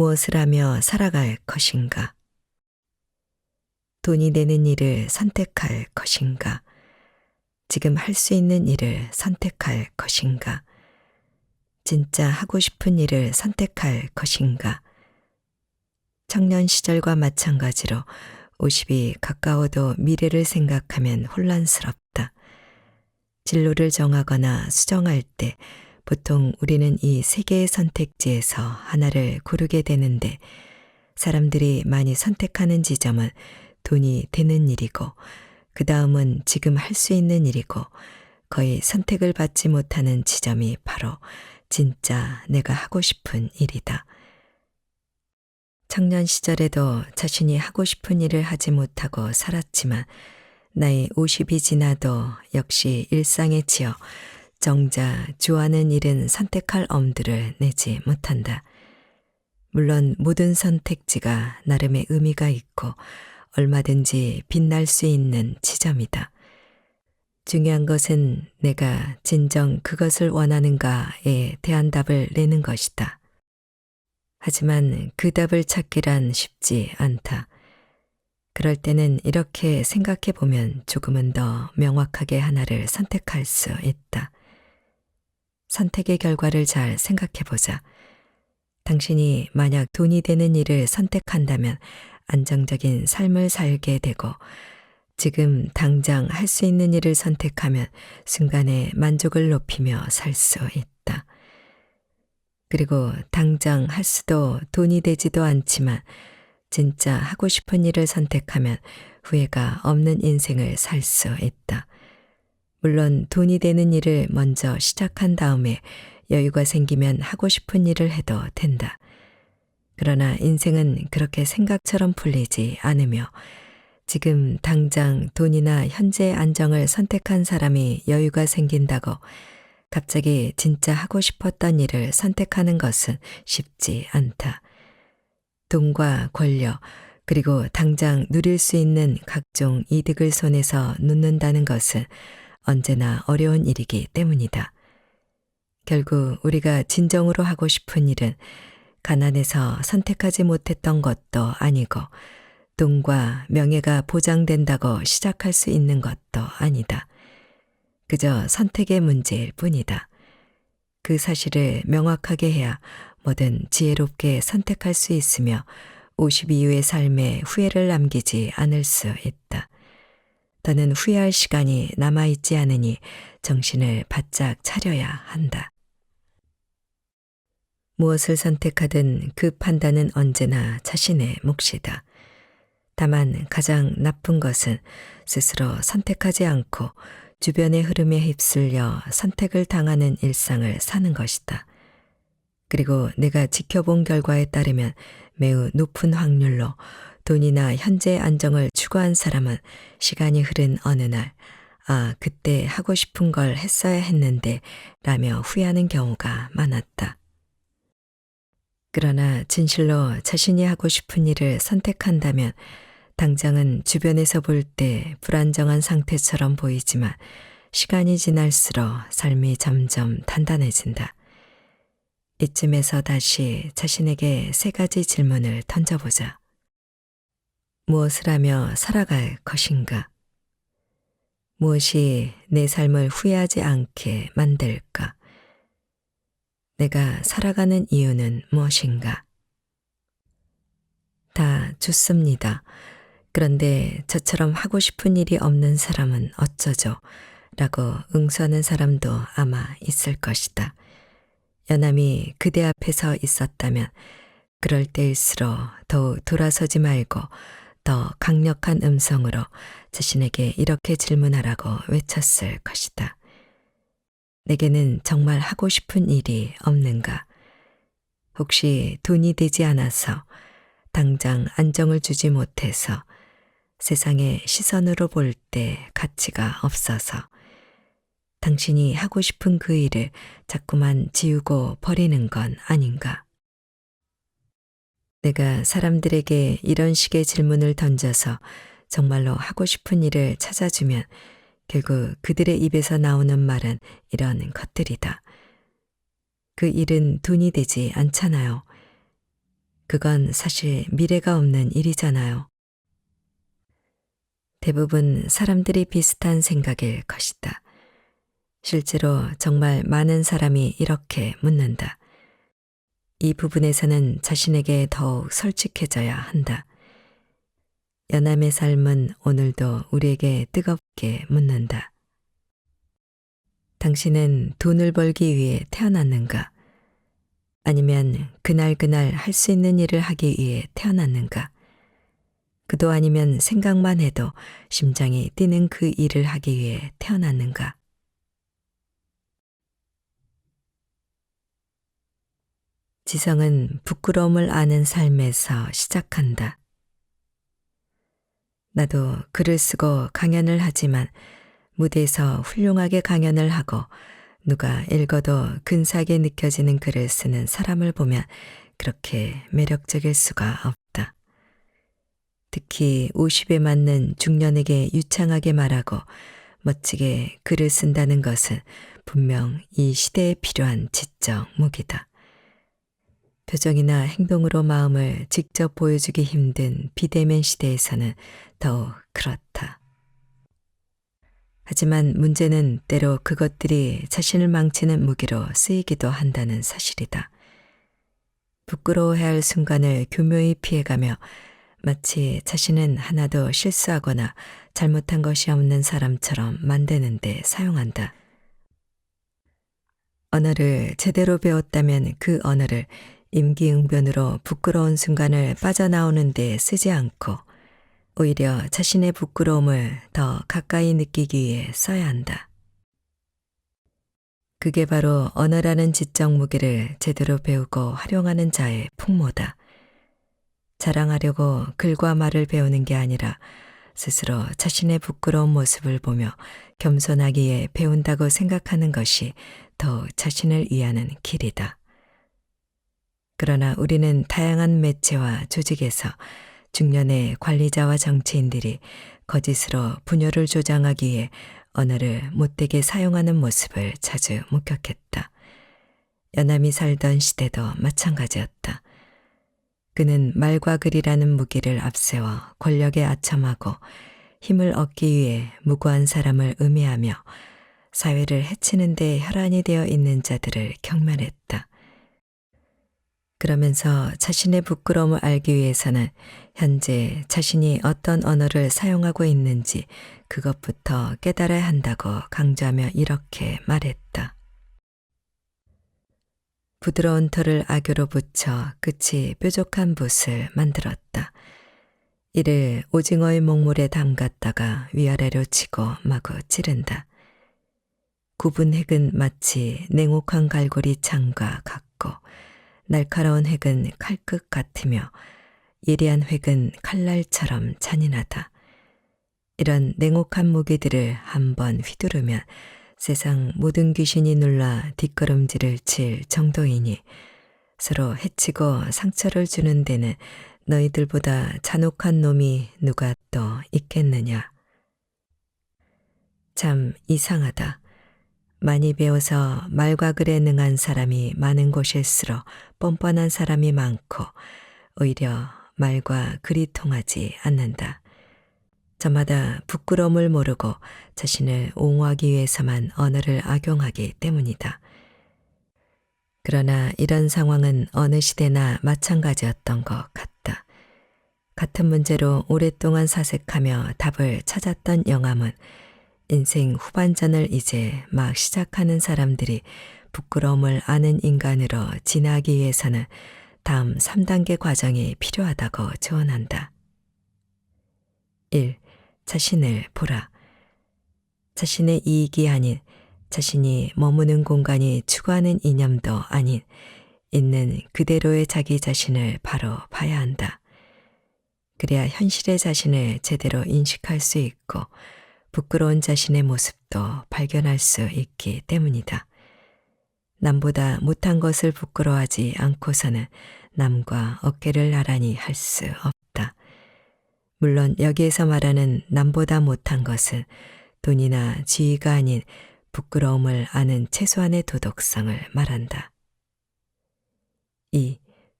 무엇을 하며 살아갈 것인가? 돈이 되는 일을 선택할 것인가? 지금 할 수 있는 일을 선택할 것인가? 진짜 하고 싶은 일을 선택할 것인가? 청년 시절과 마찬가지로 50이 가까워도 미래를 생각하면 혼란스럽다. 진로를 정하거나 수정할 때 보통 우리는 이 세 개의 선택지에서 하나를 고르게 되는데 사람들이 많이 선택하는 지점은 돈이 되는 일이고 그 다음은 지금 할 수 있는 일이고 거의 선택을 받지 못하는 지점이 바로 진짜 내가 하고 싶은 일이다. 청년 시절에도 자신이 하고 싶은 일을 하지 못하고 살았지만 나이 50이 지나도 역시 일상에 치여 정작 좋아하는 일은 선택할 엄두를 내지 못한다. 물론 모든 선택지가 나름의 의미가 있고 얼마든지 빛날 수 있는 지점이다. 중요한 것은 내가 진정 그것을 원하는가에 대한 답을 내는 것이다. 하지만 그 답을 찾기란 쉽지 않다. 그럴 때는 이렇게 생각해 보면 조금은 더 명확하게 하나를 선택할 수 있다. 선택의 결과를 잘 생각해 보자. 당신이 만약 돈이 되는 일을 선택한다면 안정적인 삶을 살게 되고 지금 당장 할 수 있는 일을 선택하면 순간에 만족을 높이며 살 수 있다. 그리고 당장 할 수도 돈이 되지도 않지만 진짜 하고 싶은 일을 선택하면 후회가 없는 인생을 살 수 있다. 물론 돈이 되는 일을 먼저 시작한 다음에 여유가 생기면 하고 싶은 일을 해도 된다. 그러나 인생은 그렇게 생각처럼 풀리지 않으며 지금 당장 돈이나 현재의 안정을 선택한 사람이 여유가 생긴다고 갑자기 진짜 하고 싶었던 일을 선택하는 것은 쉽지 않다. 돈과 권력, 그리고 당장 누릴 수 있는 각종 이득을 손에서 놓는다는 것은 언제나 어려운 일이기 때문이다. 결국 우리가 진정으로 하고 싶은 일은 가난해서 선택하지 못했던 것도 아니고 돈과 명예가 보장된다고 시작할 수 있는 것도 아니다. 그저 선택의 문제일 뿐이다. 그 사실을 명확하게 해야 뭐든 지혜롭게 선택할 수 있으며 50 이후의 삶에 후회를 남기지 않을 수 있다. 더는 후회할 시간이 남아있지 않으니 정신을 바짝 차려야 한다. 무엇을 선택하든 그 판단은 언제나 자신의 몫이다. 다만 가장 나쁜 것은 스스로 선택하지 않고 주변의 흐름에 휩쓸려 선택을 당하는 일상을 사는 것이다. 그리고 내가 지켜본 결과에 따르면 매우 높은 확률로 돈이나 현재의 안정을 추구한 사람은 시간이 흐른 어느 날, 아, 그때 하고 싶은 걸 했어야 했는데, 라며 후회하는 경우가 많았다. 그러나 진실로 자신이 하고 싶은 일을 선택한다면 당장은 주변에서 볼 때 불안정한 상태처럼 보이지만 시간이 지날수록 삶이 점점 단단해진다. 이쯤에서 다시 자신에게 세 가지 질문을 던져보자. 무엇을 하며 살아갈 것인가? 무엇이 내 삶을 후회하지 않게 만들까? 내가 살아가는 이유는 무엇인가? 다 좋습니다. 그런데 저처럼 하고 싶은 일이 없는 사람은 어쩌죠? 라고 응수하는 사람도 아마 있을 것이다. 연암이 그대 앞에 서 있었다면 그럴 때일수록 더욱 돌아서지 말고 더 강력한 음성으로 자신에게 이렇게 질문하라고 외쳤을 것이다. 내게는 정말 하고 싶은 일이 없는가? 혹시 돈이 되지 않아서 당장 안정을 주지 못해서 세상의 시선으로 볼 때 가치가 없어서 당신이 하고 싶은 그 일을 자꾸만 지우고 버리는 건 아닌가? 내가 사람들에게 이런 식의 질문을 던져서 정말로 하고 싶은 일을 찾아주면 결국 그들의 입에서 나오는 말은 이런 것들이다. 그 일은 돈이 되지 않잖아요. 그건 사실 미래가 없는 일이잖아요. 대부분 사람들이 비슷한 생각일 것이다. 실제로 정말 많은 사람이 이렇게 묻는다. 이 부분에서는 자신에게 더욱 솔직해져야 한다. 연암의 삶은 오늘도 우리에게 뜨겁게 묻는다. 당신은 돈을 벌기 위해 태어났는가? 아니면 그날그날 할 수 있는 일을 하기 위해 태어났는가? 그도 아니면 생각만 해도 심장이 뛰는 그 일을 하기 위해 태어났는가? 지성은 부끄러움을 아는 삶에서 시작한다. 나도 글을 쓰고 강연을 하지만 무대에서 훌륭하게 강연을 하고 누가 읽어도 근사하게 느껴지는 글을 쓰는 사람을 보면 그렇게 매력적일 수가 없다. 특히 50에 맞는 중년에게 유창하게 말하고 멋지게 글을 쓴다는 것은 분명 이 시대에 필요한 지적 무기다. 표정이나 행동으로 마음을 직접 보여주기 힘든 비대면 시대에서는 더욱 그렇다. 하지만 문제는 때로 그것들이 자신을 망치는 무기로 쓰이기도 한다는 사실이다. 부끄러워해야 할 순간을 교묘히 피해가며 마치 자신은 하나도 실수하거나 잘못한 것이 없는 사람처럼 만드는데 사용한다. 언어를 제대로 배웠다면 그 언어를 임기응변으로 부끄러운 순간을 빠져나오는 데 쓰지 않고 오히려 자신의 부끄러움을 더 가까이 느끼기 위해 써야 한다. 그게 바로 언어라는 지적 무기를 제대로 배우고 활용하는 자의 풍모다. 자랑하려고 글과 말을 배우는 게 아니라 스스로 자신의 부끄러운 모습을 보며 겸손하기에 배운다고 생각하는 것이 더 자신을 위하는 길이다. 그러나 우리는 다양한 매체와 조직에서 중년의 관리자와 정치인들이 거짓으로 분열을 조장하기 위해 언어를 못되게 사용하는 모습을 자주 목격했다. 연암이 살던 시대도 마찬가지였다. 그는 말과 글이라는 무기를 앞세워 권력에 아첨하고 힘을 얻기 위해 무고한 사람을 음해하며 사회를 해치는 데 혈안이 되어 있는 자들을 경멸했다. 그러면서 자신의 부끄러움을 알기 위해서는 현재 자신이 어떤 언어를 사용하고 있는지 그것부터 깨달아야 한다고 강조하며 이렇게 말했다. 부드러운 털을 악교로 붙여 끝이 뾰족한 붓을 만들었다. 이를 오징어의 목물에 담갔다가 위아래로 치고 마구 찌른다. 굽은 핵은 마치 냉혹한 갈고리 창과 같고 날카로운 획은 칼끝 같으며 예리한 획은 칼날처럼 잔인하다. 이런 냉혹한 무기들을 한번 휘두르면 세상 모든 귀신이 눌러 뒷걸음질을 칠 정도이니 서로 해치고 상처를 주는 데는 너희들보다 잔혹한 놈이 누가 또 있겠느냐. 참 이상하다. 많이 배워서 말과 글에 능한 사람이 많은 곳일수록 뻔뻔한 사람이 많고 오히려 말과 글이 통하지 않는다. 저마다 부끄러움을 모르고 자신을 옹호하기 위해서만 언어를 악용하기 때문이다. 그러나 이런 상황은 어느 시대나 마찬가지였던 것 같다. 같은 문제로 오랫동안 사색하며 답을 찾았던 영함은 인생 후반전을 이제 막 시작하는 사람들이 부끄러움을 아는 인간으로 지나기 위해서는 다음 3단계 과정이 필요하다고 조언한다. 1. 자신을 보라. 자신의 이익이 아닌 자신이 머무는 공간이 추구하는 이념도 아닌 있는 그대로의 자기 자신을 바로 봐야 한다. 그래야 현실의 자신을 제대로 인식할 수 있고 부끄러운 자신의 모습도 발견할 수 있기 때문이다. 남보다 못한 것을 부끄러워하지 않고서는 남과 어깨를 나란히 할 수 없다. 물론 여기에서 말하는 남보다 못한 것은 돈이나 지위가 아닌 부끄러움을 아는 최소한의 도덕성을 말한다. 2.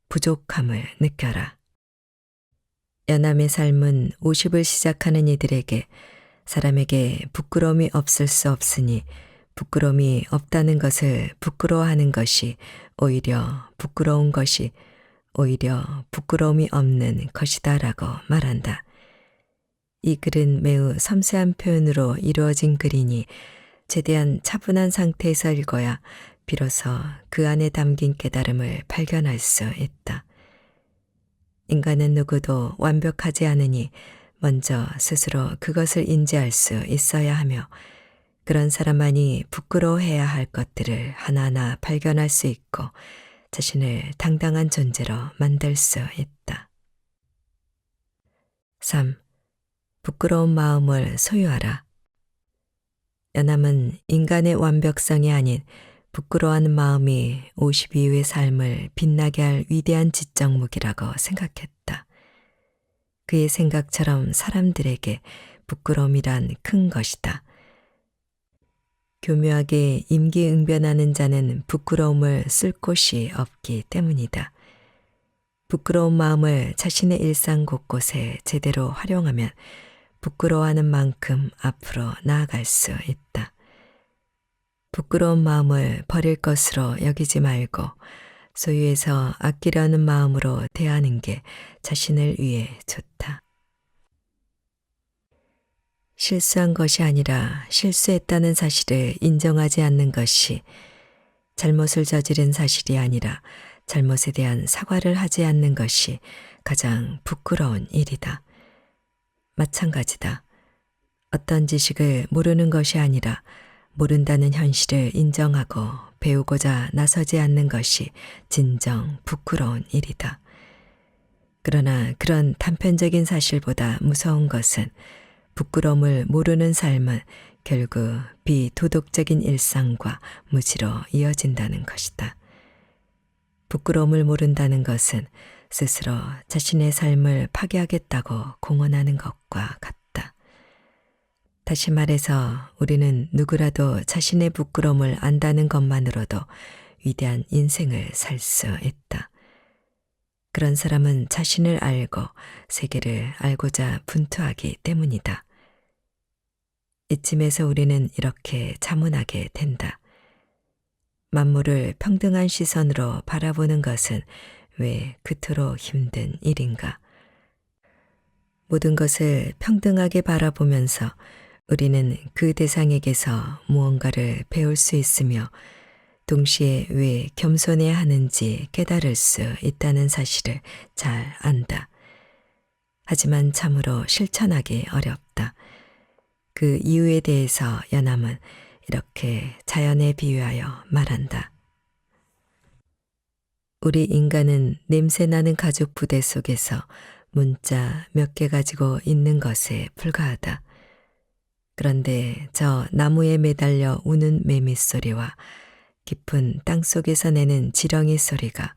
부족함을 느껴라. 연함의 삶은 50을 시작하는 이들에게 사람에게 부끄러움이 없을 수 없으니 부끄러움이 없다는 것을 부끄러워하는 것이 오히려 부끄러운 것이 오히려 부끄러움이 없는 것이다 라고 말한다. 이 글은 매우 섬세한 표현으로 이루어진 글이니 최대한 차분한 상태에서 읽어야 비로소 그 안에 담긴 깨달음을 발견할 수 있다. 인간은 누구도 완벽하지 않으니 먼저 스스로 그것을 인지할 수 있어야 하며 그런 사람만이 부끄러워해야 할 것들을 하나하나 발견할 수 있고 자신을 당당한 존재로 만들 수 있다. 3. 부끄러운 마음을 소유하라. 연함은 인간의 완벽성이 아닌 부끄러워하는 마음이 50 이후의 삶을 빛나게 할 위대한 지적 무기라고 생각했다. 그의 생각처럼 사람들에게 부끄러움이란 큰 것이다. 교묘하게 임기응변하는 자는 부끄러움을 쓸 곳이 없기 때문이다. 부끄러운 마음을 자신의 일상 곳곳에 제대로 활용하면 부끄러워하는 만큼 앞으로 나아갈 수 있다. 부끄러운 마음을 버릴 것으로 여기지 말고 소유해서 아끼려는 마음으로 대하는 게 자신을 위해 좋다. 실수한 것이 아니라 실수했다는 사실을 인정하지 않는 것이 잘못을 저지른 사실이 아니라 잘못에 대한 사과를 하지 않는 것이 가장 부끄러운 일이다. 마찬가지다. 어떤 지식을 모르는 것이 아니라 모른다는 현실을 인정하고 배우고자 나서지 않는 것이 진정 부끄러운 일이다. 그러나 그런 단편적인 사실보다 무서운 것은 부끄러움을 모르는 삶은 결국 비도덕적인 일상과 무지로 이어진다는 것이다. 부끄러움을 모른다는 것은 스스로 자신의 삶을 파괴하겠다고 공언하는 것과 같다. 다시 말해서 우리는 누구라도 자신의 부끄러움을 안다는 것만으로도 위대한 인생을 살 수 있다. 그런 사람은 자신을 알고 세계를 알고자 분투하기 때문이다. 이쯤에서 우리는 이렇게 자문하게 된다. 만물을 평등한 시선으로 바라보는 것은 왜 그토록 힘든 일인가? 모든 것을 평등하게 바라보면서 우리는 그 대상에게서 무언가를 배울 수 있으며 동시에 왜 겸손해야 하는지 깨달을 수 있다는 사실을 잘 안다. 하지만 참으로 실천하기 어렵다. 그 이유에 대해서 연함은 이렇게 자연에 비유하여 말한다. 우리 인간은 냄새나는 가죽 부대 속에서 문자 몇 개 가지고 있는 것에 불과하다. 그런데 저 나무에 매달려 우는 매미 소리와 깊은 땅 속에서 내는 지렁이 소리가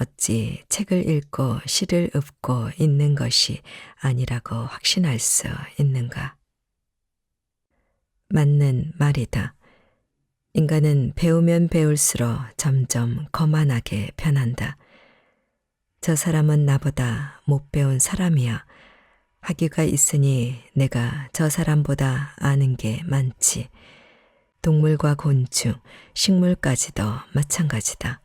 어찌 책을 읽고 시를 읊고 있는 것이 아니라고 확신할 수 있는가? 맞는 말이다. 인간은 배우면 배울수록 점점 거만하게 변한다. 저 사람은 나보다 못 배운 사람이야. 학위가 있으니 내가 저 사람보다 아는 게 많지. 동물과 곤충, 식물까지도 마찬가지다.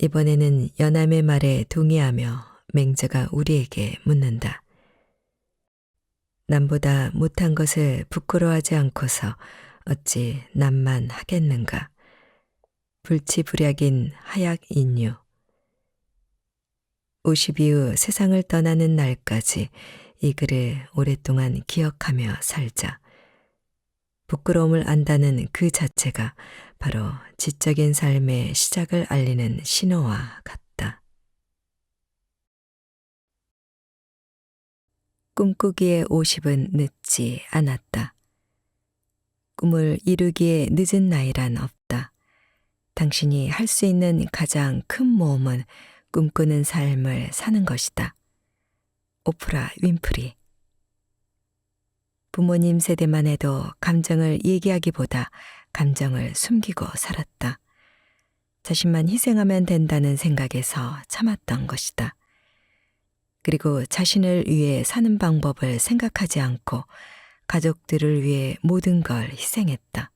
이번에는 연암의 말에 동의하며 맹자가 우리에게 묻는다. 남보다 못한 것을 부끄러워하지 않고서 어찌 남만 하겠는가. 불치불약인 하약 인유. 50 이후 세상을 떠나는 날까지 이 글을 오랫동안 기억하며 살자. 부끄러움을 안다는 그 자체가 바로 지적인 삶의 시작을 알리는 신호와 같다. 꿈꾸기에 50은 늦지 않았다. 꿈을 이루기에 늦은 나이란 없다. 당신이 할 수 있는 가장 큰 모험은 꿈꾸는 삶을 사는 것이다. 오프라 윈프리 부모님 세대만 해도 감정을 얘기하기보다 감정을 숨기고 살았다. 자신만 희생하면 된다는 생각에서 참았던 것이다. 그리고 자신을 위해 사는 방법을 생각하지 않고 가족들을 위해 모든 걸 희생했다.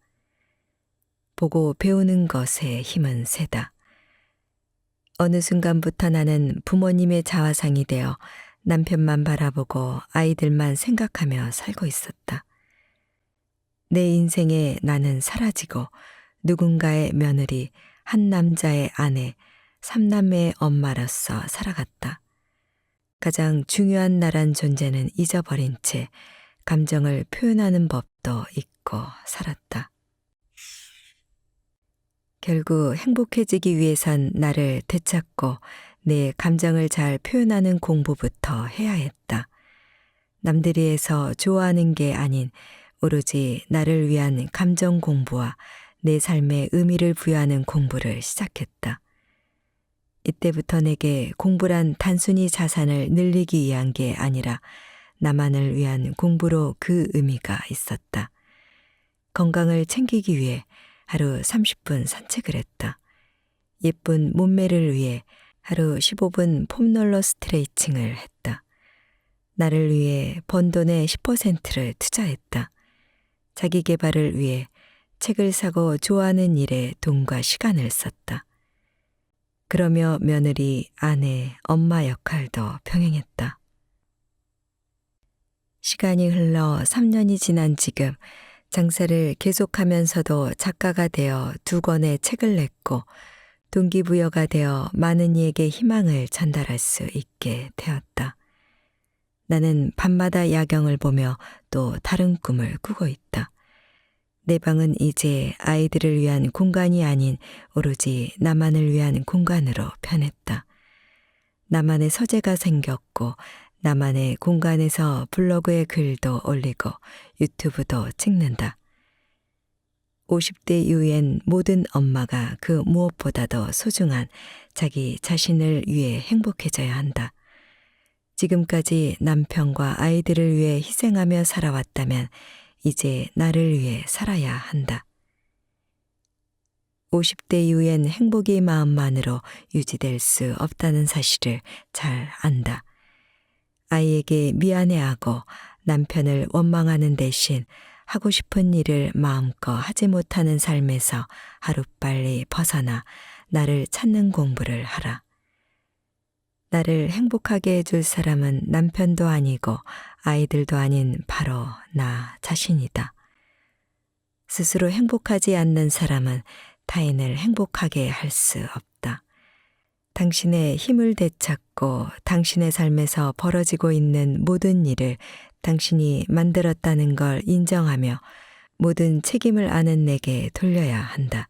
보고 배우는 것에 힘은 세다. 어느 순간부터 나는 부모님의 자화상이 되어 남편만 바라보고 아이들만 생각하며 살고 있었다. 내 인생에 나는 사라지고 누군가의 며느리, 한 남자의 아내, 삼남매의 엄마로서 살아갔다. 가장 중요한 나란 존재는 잊어버린 채 감정을 표현하는 법도 잊고 살았다. 결국 행복해지기 위해선 나를 되찾고 내 감정을 잘 표현하는 공부부터 해야 했다. 남들이 해서 좋아하는 게 아닌 오로지 나를 위한 감정 공부와 내 삶에 의미를 부여하는 공부를 시작했다. 이때부터 내게 공부란 단순히 자산을 늘리기 위한 게 아니라 나만을 위한 공부로 그 의미가 있었다. 건강을 챙기기 위해 하루 30분 산책을 했다. 예쁜 몸매를 위해 하루 15분 폼롤러 스트레이칭을 했다. 나를 위해 번 돈의 10%를 투자했다. 자기 개발을 위해 책을 사고 좋아하는 일에 돈과 시간을 썼다. 그러며 며느리, 아내, 엄마 역할도 병행했다. 시간이 흘러 3년이 지난 지금 장사를 계속하면서도 작가가 되어 두 권의 책을 냈고 동기부여가 되어 많은 이에게 희망을 전달할 수 있게 되었다. 나는 밤마다 야경을 보며 또 다른 꿈을 꾸고 있다. 내 방은 이제 아이들을 위한 공간이 아닌 오로지 나만을 위한 공간으로 변했다. 나만의 서재가 생겼고 나만의 공간에서 블로그에 글도 올리고 유튜브도 찍는다. 50대 이후엔 모든 엄마가 그 무엇보다도 소중한 자기 자신을 위해 행복해져야 한다. 지금까지 남편과 아이들을 위해 희생하며 살아왔다면 이제 나를 위해 살아야 한다. 50대 이후엔 행복이 마음만으로 유지될 수 없다는 사실을 잘 안다. 아이에게 미안해하고 남편을 원망하는 대신 하고 싶은 일을 마음껏 하지 못하는 삶에서 하루빨리 벗어나 나를 찾는 공부를 하라. 나를 행복하게 해줄 사람은 남편도 아니고 아이들도 아닌 바로 나 자신이다. 스스로 행복하지 않는 사람은 타인을 행복하게 할 수 없다. 당신의 힘을 되찾고 당신의 삶에서 벌어지고 있는 모든 일을 당신이 만들었다는 걸 인정하며 모든 책임을 아는 내게 돌려야 한다.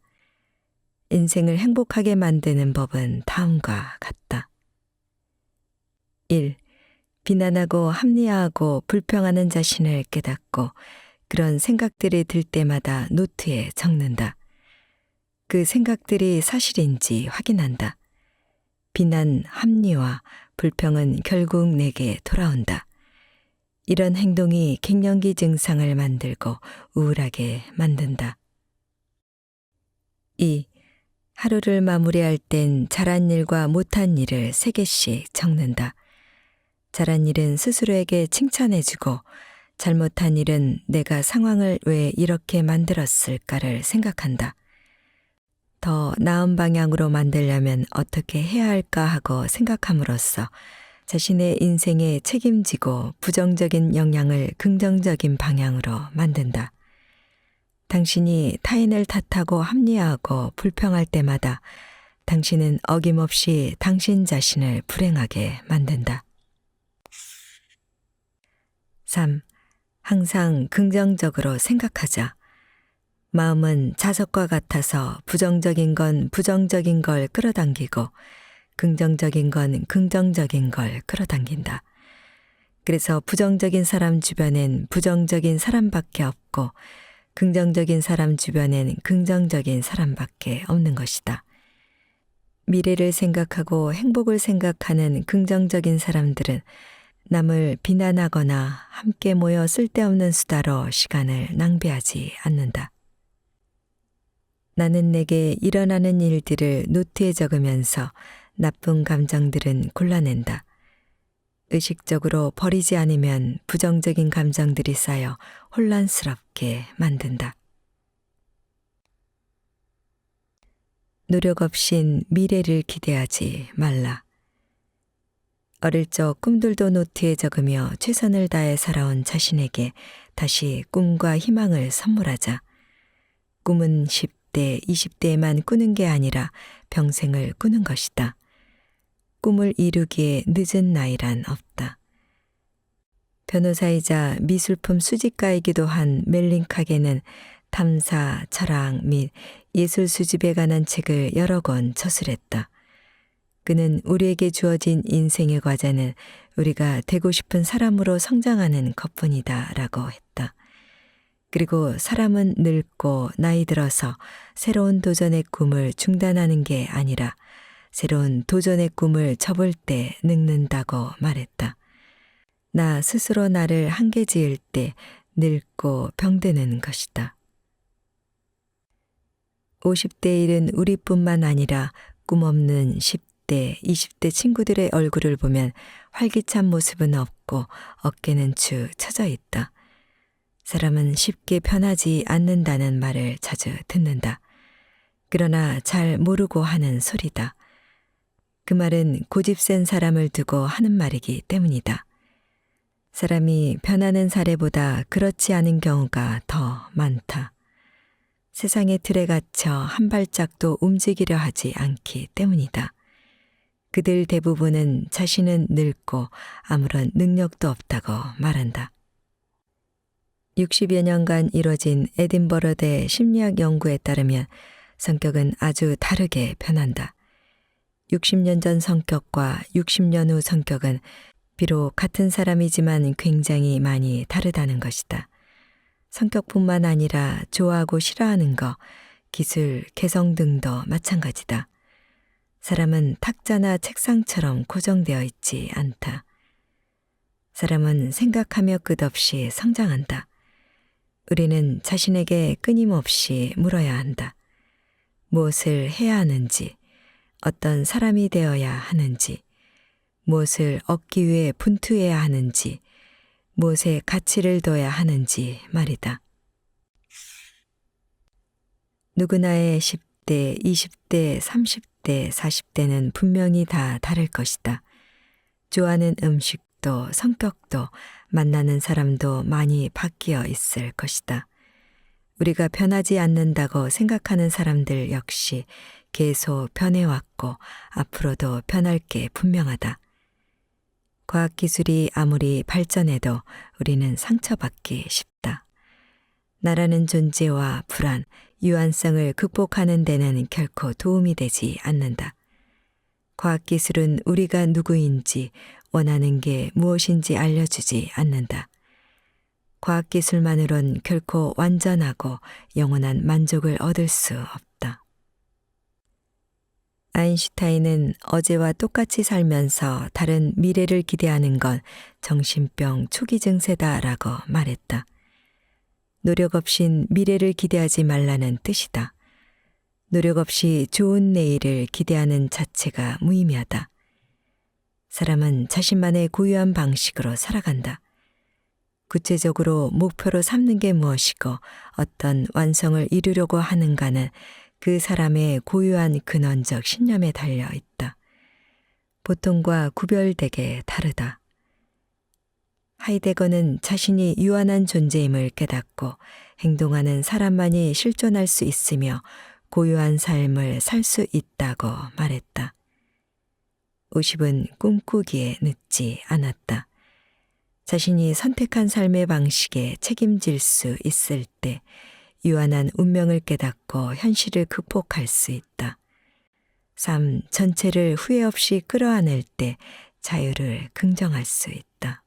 인생을 행복하게 만드는 법은 다음과 같다. 1. 비난하고 합리화하고 불평하는 자신을 깨닫고 그런 생각들이 들 때마다 노트에 적는다. 그 생각들이 사실인지 확인한다. 비난, 합리화, 불평은 결국 내게 돌아온다. 이런 행동이 갱년기 증상을 만들고 우울하게 만든다. 2. 하루를 마무리할 땐 잘한 일과 못한 일을 세 개씩 적는다. 잘한 일은 스스로에게 칭찬해주고 잘못한 일은 내가 상황을 왜 이렇게 만들었을까를 생각한다. 더 나은 방향으로 만들려면 어떻게 해야 할까 하고 생각함으로써 자신의 인생에 책임지고 부정적인 영향을 긍정적인 방향으로 만든다. 당신이 타인을 탓하고 합리화하고 불평할 때마다 당신은 어김없이 당신 자신을 불행하게 만든다. 3. 항상 긍정적으로 생각하자. 마음은 자석과 같아서 부정적인 건 부정적인 걸 끌어당기고 긍정적인 건 긍정적인 걸 끌어당긴다. 그래서 부정적인 사람 주변엔 부정적인 사람밖에 없고 긍정적인 사람 주변엔 긍정적인 사람밖에 없는 것이다. 미래를 생각하고 행복을 생각하는 긍정적인 사람들은 남을 비난하거나 함께 모여 쓸데없는 수다로 시간을 낭비하지 않는다. 나는 내게 일어나는 일들을 노트에 적으면서 나쁜 감정들은 골라낸다. 의식적으로 버리지 않으면 부정적인 감정들이 쌓여 혼란스럽게 만든다. 노력 없인 미래를 기대하지 말라. 어릴 적 꿈들도 노트에 적으며 최선을 다해 살아온 자신에게 다시 꿈과 희망을 선물하자. 꿈은 10대, 20대에만 꾸는 게 아니라 평생을 꾸는 것이다. 꿈을 이루기에 늦은 나이란 없다. 변호사이자 미술품 수집가이기도 한 멜링카게는 탐사, 철학 및 예술 수집에 관한 책을 여러 권 저술했다. 그는 우리에게 주어진 인생의 과제는 우리가 되고 싶은 사람으로 성장하는 것뿐이다 라고 했다. 그리고 사람은 늙고 나이 들어서 새로운 도전의 꿈을 중단하는 게 아니라 새로운 도전의 꿈을 접을 때 늙는다고 말했다. 나 스스로 나를 한계 지을 때 늙고 병드는 것이다. 50대 일은 우리뿐만 아니라 꿈없는 10대, 20대 친구들의 얼굴을 보면 활기찬 모습은 없고 어깨는 축 처져 있다. 사람은 쉽게 변하지 않는다는 말을 자주 듣는다. 그러나 잘 모르고 하는 소리다. 그 말은 고집센 사람을 두고 하는 말이기 때문이다. 사람이 변하는 사례보다 그렇지 않은 경우가 더 많다. 세상의 틀에 갇혀 한 발짝도 움직이려 하지 않기 때문이다. 그들 대부분은 자신은 늙고 아무런 능력도 없다고 말한다. 60여 년간 이뤄진 에딘버러대 심리학 연구에 따르면 성격은 아주 다르게 변한다. 60년 전 성격과 60년 후 성격은 비록 같은 사람이지만 굉장히 많이 다르다는 것이다. 성격뿐만 아니라 좋아하고 싫어하는 것, 기술, 개성 등도 마찬가지다. 사람은 탁자나 책상처럼 고정되어 있지 않다. 사람은 생각하며 끝없이 성장한다. 우리는 자신에게 끊임없이 물어야 한다. 무엇을 해야 하는지, 어떤 사람이 되어야 하는지, 무엇을 얻기 위해 분투해야 하는지, 무엇에 가치를 둬야 하는지 말이다. 누구나의 10대, 20대, 30대, 40대는 분명히 다 다를 것이다. 좋아하는 음식 도 성격도 만나는 사람도 많이 바뀌어 있을 것이다. 우리가 변하지 않는다고 생각하는 사람들 역시 계속 변해왔고 앞으로도 변할 게 분명하다. 과학기술이 아무리 발전해도 우리는 상처받기 쉽다. 나라는 존재와 불안, 유한성을 극복하는 데는 결코 도움이 되지 않는다. 과학기술은 우리가 누구인지 원하는 게 무엇인지 알려주지 않는다. 과학기술만으론 결코 완전하고 영원한 만족을 얻을 수 없다. 아인슈타인은 어제와 똑같이 살면서 다른 미래를 기대하는 건 정신병 초기 증세다라고 말했다. 노력 없인 미래를 기대하지 말라는 뜻이다. 노력 없이 좋은 내일을 기대하는 자체가 무의미하다. 사람은 자신만의 고유한 방식으로 살아간다. 구체적으로 목표로 삼는 게 무엇이고 어떤 완성을 이루려고 하는가는 그 사람의 고유한 근원적 신념에 달려 있다. 보통과 구별되게 다르다. 하이데거는 자신이 유한한 존재임을 깨닫고 행동하는 사람만이 실존할 수 있으며 고유한 삶을 살 수 있다고 말했다. 50은 꿈꾸기에 늦지 않았다. 자신이 선택한 삶의 방식에 책임질 수 있을 때 유한한 운명을 깨닫고 현실을 극복할 수 있다. 삶 전체를 후회 없이 끌어안을 때 자유를 긍정할 수 있다.